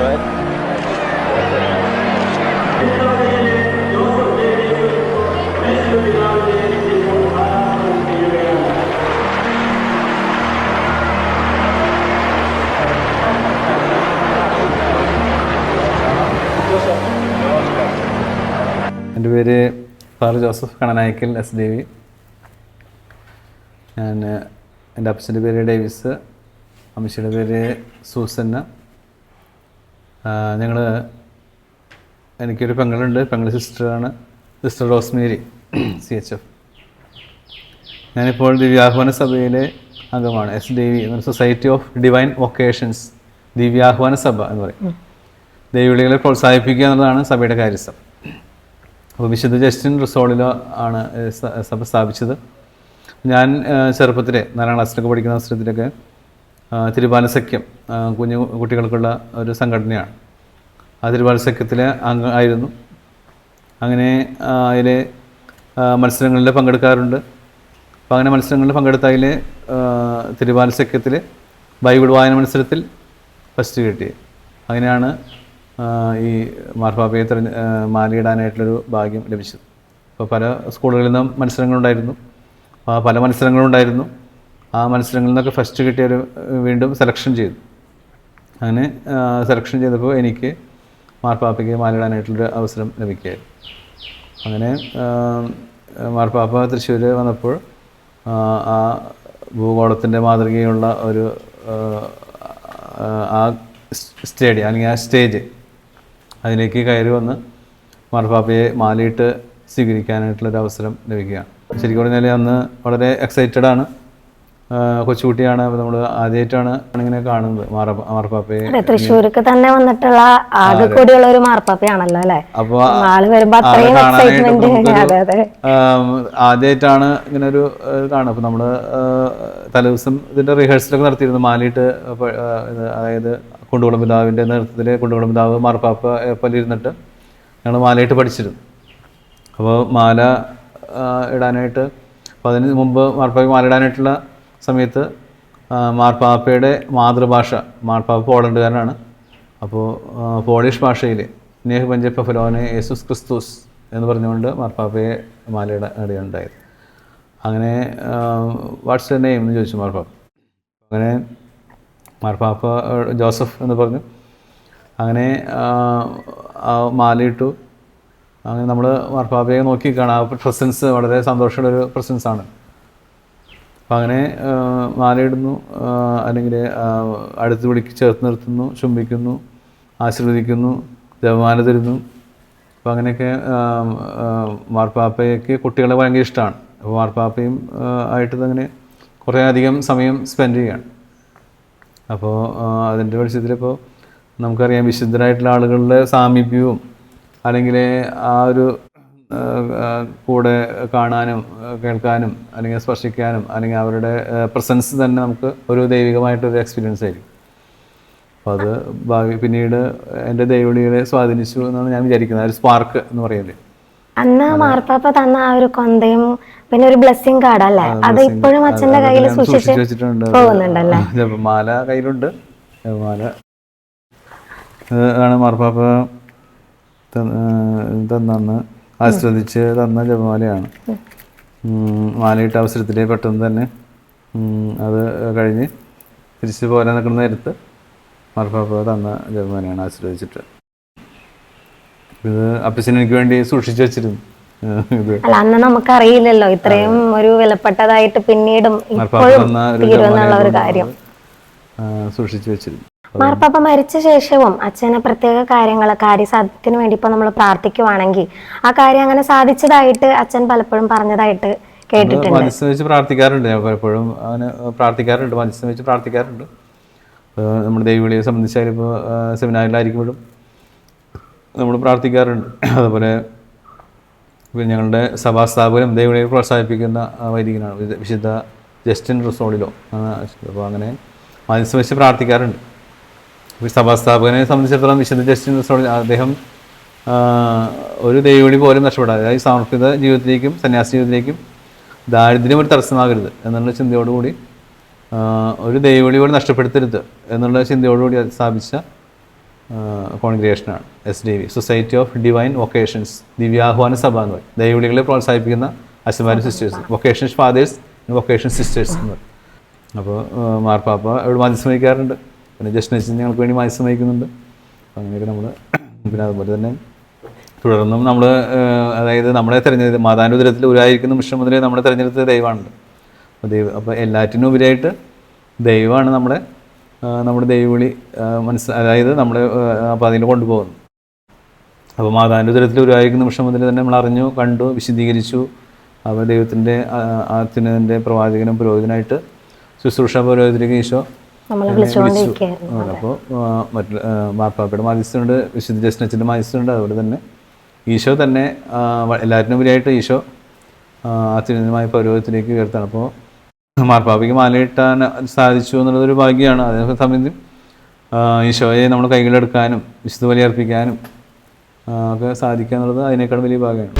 Go ahead. എന്റെ പേര് far Joseph Kananaikal S D V ഞാൻ എന്റെ അപ്പച്ചന്റെ പേര് ഡേവിസ് അമ്മച്ചിയുടെ പേര് സൂസന്ന ഞങ്ങൾ എനിക്കൊരു പെങ്ങളുണ്ട്. പെങ്ങൾ സിസ്റ്ററാണ്. Sister Rosemary C H F ഞാനിപ്പോൾ ദിവ്യാഹ്വാന സഭയിലെ അംഗമാണ്. എസ് ദേവി എന്നൊരു സൊസൈറ്റി ഓഫ് ഡിവൈൻ വൊക്കേഷൻസ് ദിവ്യാഹ്വാന സഭ എന്ന് പറയും. ദൈവവിളികളെ പ്രോത്സാഹിപ്പിക്കുക എന്നുള്ളതാണ് സഭയുടെ കാര്യസ്ഥം. അപ്പോൾ വിശുദ്ധ ജസ്റ്റിൻ റിസോളിലോ ആണ് സഭ സ്ഥാപിച്ചത്. ഞാൻ ചെറുപ്പത്തിലെ നാലാം ക്ലാസ്സിലൊക്കെ പഠിക്കുന്ന അവസരത്തിലൊക്കെ ആഹ് തിരുബാല സഖ്യം ആഹ് കുഞ്ഞു കുട്ടികൾക്കുള്ള ഒരു സംഘടനയാണ്. ആ തിരുബാലസഖ്യത്തിലെ അംഗ ആയിരുന്നു. അങ്ങനെ അതിൽ മത്സരങ്ങളിൽ പങ്കെടുക്കാറുണ്ട്. അപ്പോൾ അങ്ങനെ മത്സരങ്ങളിൽ പങ്കെടുത്ത അതിൽ തിരുബാല സഖ്യത്തിൽ ബൈബിൾ വായന മത്സരത്തിൽ ഫസ്റ്റ് കിട്ടി അങ്ങനെയാണ് ഈ മാർപ്പാപ്പയെ തെരഞ്ഞ് മാലയിടാനായിട്ടുള്ളൊരു ഭാഗ്യം ലഭിച്ചത്. അപ്പോൾ പല സ്കൂളുകളിൽ നിന്നും മത്സരങ്ങളുണ്ടായിരുന്നു. പല മത്സരങ്ങളുണ്ടായിരുന്നു. ആ മത്സരങ്ങളിൽ നിന്നൊക്കെ ഫസ്റ്റ് കിട്ടിയൊരു വീണ്ടും സെലക്ഷൻ ചെയ്തു. അങ്ങനെ സെലക്ഷൻ ചെയ്തപ്പോൾ എനിക്ക് മാർപ്പാപ്പയ്ക്ക് മാലിടാനായിട്ടുള്ളൊരു അവസരം ലഭിക്കുകയായിരുന്നു. അങ്ങനെ മാർപ്പാപ്പ തൃശ്ശൂർ വന്നപ്പോൾ ആ, ഭൂഗോളത്തിന്റെ മാതൃകയുള്ള ഒരു ആ, സ്റ്റേഡിയം അല്ലെങ്കിൽ ആ സ്റ്റേജ് അതിലേക്ക് കയറി വന്ന് മാർപ്പാപ്പയെ മാലയിട്ട് സ്വീകരിക്കാനായിട്ടുള്ളൊരു അവസരം ലഭിക്കുകയാണ്. ശരിക്കും പറഞ്ഞാൽ അന്ന് വളരെ എക്സൈറ്റഡാണ് ആണ്. കൊച്ചുകുട്ടിയാണ്. നമ്മൾ ആദ്യമായിട്ടാണ് ഇങ്ങനെ കാണുന്നത്. മാർപ്പാപ്പയെ. തൃശ്ശൂർക്ക് തന്നെ വന്നിട്ടുള്ള ആകെ കൂടിയുള്ള ഒരു മാർപ്പാപ്പയാണല്ലോ അല്ലെ? അപ്പൊ ആൾ വരുമ്പോ അത്രയും ആദ്യമായിട്ടാണ് ഇങ്ങനെ ഒരു കാണുക അപ്പൊ നമ്മൾ തലേദിവസം റിഹേഴ്സൽ റിഹേഴ്സലൊക്കെ നടത്തിയിരുന്നു. മാലിയിട്ട് ആ, അതായത് കുണ്ടുകുളം പിതാവിന്റെ നേതൃത്വത്തിൽ കുണ്ടുകുളം പിതാവ് മാർപ്പാപ്പ പോലെ ഇരുന്നിട്ട് ഞങ്ങൾ മാലയിട്ട് പഠിച്ചിരുന്നു. അപ്പോൾ മാല ഇടാനായിട്ട് അപ്പോൾ അതിന് മുമ്പ് മാർപ്പാപ്പ മാല ഇടാനായിട്ടുള്ള സമയത്ത് മാർപ്പാപ്പയുടെ മാതൃഭാഷ മാർപ്പാപ്പ പോളണ്ടുകാരനാണ്. അപ്പോൾ പോളിഷ് ഭാഷയിൽ നേഹ് പഞ്ചപ്പ ഫലോനെ യേസുസ് ക്രിസ്തുസ് എന്ന് പറഞ്ഞുകൊണ്ട് മാർപ്പാപ്പയെ മാലയുടെ ഇടയുണ്ടായത് അങ്ങനെ വാട്ട്സ് നെയിം എന്ന് ചോദിച്ചു മാർപ്പാപ്പ. അങ്ങനെ മാർപ്പാപ്പ ജോസഫ് എന്ന് പറഞ്ഞു. അങ്ങനെ മാലയിട്ടു. അങ്ങനെ നമ്മൾ മാർപ്പാപ്പയെ നോക്കി കാണാം. ആ പ്രസൻസ് വളരെ സന്തോഷമുള്ളൊരു പ്രസൻസ് ആണ്. അപ്പം അങ്ങനെ മാലയിടുന്നു. അല്ലെങ്കിൽ അടുത്ത് വിളിക്ക് ചേർത്ത് നിർത്തുന്നു ചുംബിക്കുന്നു ആശീർവദിക്കുന്നു ജപമാല തരുന്നു. അപ്പോൾ അങ്ങനെയൊക്കെ മാർപ്പാപ്പയ്ക്ക് കുട്ടികളെ ഭയങ്കര ഇഷ്ടമാണ്. അപ്പോൾ മാർപ്പാപ്പയും ആയിട്ട് അങ്ങനെ കുറേ അധികം സമയം സ്പെൻഡ് ചെയ്യുകയാണ് അപ്പോൾ അതിന്റെ വെളിച്ചത്തിലിപ്പോൾ നമുക്കറിയാം വിശുദ്ധരായിട്ടുള്ള ആളുകളുടെ സാമീപ്യവും അല്ലെങ്കിൽ ആ ഒരു കൂടെ കാണാനും കേൾക്കാനും അല്ലെങ്കിൽ സ്പർശിക്കാനും അല്ലെങ്കിൽ അവരുടെ പ്രസൻസ് തന്നെ നമുക്ക് ഒരു ദൈവികമായിട്ടൊരു എക്സ്പീരിയൻസ് ആയിരിക്കും. അപ്പോൾ അത് ഭാവി പിന്നീട് എന്റെ ദൈവളികളെ സ്വാധീനിച്ചു എന്നാണ് ഞാൻ വിചാരിക്കുന്നത്. ഒരു സ്പാർക്ക് എന്ന് പറയല്ലേ അന്ന് മാർപ്പാപ്പ തന്ന ആ ഒരു കൊന്തയും പിന്നെ ഒരു ബ്ലെസ്സിങ് കാർഡ് അല്ലേ? അത് ഇപ്പോഴും അച്ഛന്റെ കയ്യിൽ മാല സൂക്ഷിച്ച് പോകുന്നുണ്ടല്ലേ? ജപമാല കയ്യിലുണ്ട്. ജപമാല ഇത് ആണ് മാർപ്പാപ്പ തന്ന- ആസ്വദിച്ച് തന്ന ജപമാലയാണ്. മാലയിട്ട അവസരത്തിലേ പെട്ടെന്ന് തന്നെ അത് കഴിഞ്ഞ് തിരിച്ചു പോരാൻ നിൽക്കുന്ന നേരത്ത് മാർപ്പാപ്പ തന്ന ജപമാലയാണ് ആസ്വദിച്ചിട്ട് ഇത് അപ്പച്ചൻ എനിക്ക് വേണ്ടി സൂക്ഷിച്ചു വെച്ചിരുന്നു. അല്ല അന്ന് നമുക്കറിയില്ലല്ലോ. ഇത്രയും ഒരു വിലപ്പെട്ടതായിട്ട് പിന്നീടും ഇപ്പോഴും തീരുമെന്നുള്ള ഒരു കാര്യം. സൂക്ഷിച്ചു വെച്ചിരുന്നു മാർപ്പാപ്പ മരിച്ച ശേഷവും അച്ഛന് പ്രത്യേക കാര്യങ്ങൾ കാര്യസാധ്യത്തിന് വേണ്ടി ഇപ്പൊ നമ്മൾ പ്രാർത്ഥിക്കുവാണെങ്കിൽ ആ കാര്യം അങ്ങനെ സാധിച്ചതായിട്ട് അച്ഛൻ പലപ്പോഴും പറഞ്ഞതായിട്ട് കേട്ടിട്ടുണ്ട്. മനസ്സ് വെച്ച് പ്രാർത്ഥിക്കാറുണ്ട്. ഞാൻ പലപ്പോഴും അങ്ങനെ പ്രാർത്ഥിക്കാറുണ്ട്. മനസ്സ് വെച്ച് പ്രാർത്ഥിക്കാറുണ്ട്. നമ്മുടെ ദൈവവിളിയെ സംബന്ധിച്ചാലും ഇപ്പോൾ സെമിനാറിലായിരിക്കുമ്പോഴും നമ്മൾ പ്രാർത്ഥിക്കാറുണ്ട്. അതുപോലെ ഞങ്ങളുടെ സഭാസ്ഥാപകനും ദൈവവിളിയെ പ്രോത്സാഹിപ്പിക്കുന്ന വൈദികനാണ് വിശുദ്ധ- ജസ്റ്റിൻ റിസോളിലോ. അപ്പോൾ അങ്ങനെ മനസ്സ് വെച്ച് പ്രാർത്ഥിക്കാറുണ്ട്. സഭാസ്ഥാപകനെ സംബന്ധിച്ചിടത്തോളം വിശുദ്ധ ജസ്റ്റിൻ അദ്ദേഹം ഒരു ദൈവവിളി പോലും നഷ്ടപ്പെടാതെ അതായത് സമർപ്പിത ജീവിതത്തിലേക്കും സന്യാസ ജീവിതത്തിലേക്കും ദാരിദ്ര്യം ഒരു തടസ്സമാകരുത് എന്നുള്ള ചിന്തയോടുകൂടി ഒരു ദൈവവിളി പോലും നഷ്ടപ്പെടുത്തരുത് എന്നുള്ള ചിന്തയോടുകൂടി സ്ഥാപിച്ച കോൺഗ്രേഷനാണ് S D V society of divine vocations ദിവ്യാഹ്വാന സഭ എന്ന് പറയും ദൈവവിളികളെ പ്രോത്സാഹിപ്പിക്കുന്ന അച്ഛന്മാരും sisters vocations fathers vocation sisters എന്ന് പറയും. അപ്പോൾ മാർപ്പാപ്പ ഇവിടെ മത്സ്യം വഹിക്കാറുണ്ട്. പിന്നെ ജസ്റ്റ് നച്ചിന് ഞങ്ങൾക്ക് വേണ്ടി മനസ്സ് നയിക്കുന്നുണ്ട് അങ്ങനെയൊക്കെ നമ്മൾ പിന്നെ അതുപോലെ തന്നെ തുടർന്നും നമ്മൾ അതായത് നമ്മളെ തിരഞ്ഞെടുത്ത് മാതാനുദരത്തിൽ ഉരായിരിക്കുന്ന നിമിഷം മുതലേ നമ്മളെ തിരഞ്ഞെടുത്ത ദൈവമാണല്ലോ അപ്പോൾ ദൈവ അപ്പോൾ എല്ലാറ്റിനും ഉപരിയായിട്ട് ദൈവമാണ് നമ്മളെ നമ്മുടെ ദൈവവിളി മനസ്സ് അതായത് നമ്മൾ അപ്പോൾ അതിൽ കൊണ്ടുപോകുന്നു അപ്പോൾ മാതാനുദരത്തിൽ ഉരുവായിരിക്കുന്ന നിമിഷം മുതൽ തന്നെ നമ്മൾ അറിഞ്ഞു കണ്ടു വിശദീകരിച്ചു. അപ്പോൾ ദൈവത്തിന്റെ അത്യുന്നതിന്റെ പ്രവാചകനും പുരോഹിതനായിട്ട് ശുശ്രൂഷ പുരോഹിതരിക്ക് ഈശോ അപ്പോൾ മറ്റു മാർപ്പാപ്പയുടെ മാധ്യസ്ഥനുണ്ട് വിശുദ്ധ ജസ്നച്ചിന്റെ മാധ്യസ്ഥനുണ്ട് അതുപോലെ തന്നെ ഈശോ തന്നെ എല്ലാവരിനും ഉപരിയായിട്ട് ഈശോ അച്ഛനുമായ അത്യുന്നതമായ പൗരോഹിത്യത്തിലേക്ക് ഉയർത്താണ്. അപ്പോൾ മാർപ്പാപ്പയ്ക്ക് മാലയിട്ടാൻ സാധിച്ചു എന്നുള്ളതൊരു ഭാഗ്യമാണ്. അതേ സമയത്ത് ഈശോയെ നമ്മൾ കൈകളെടുക്കാനും വിശുദ്ധ ബലി അർപ്പിക്കാനും ഒക്കെ സാധിക്കുക എന്നുള്ളത് അതിനേക്കാൾ വലിയ ഭാഗ്യമാണ്.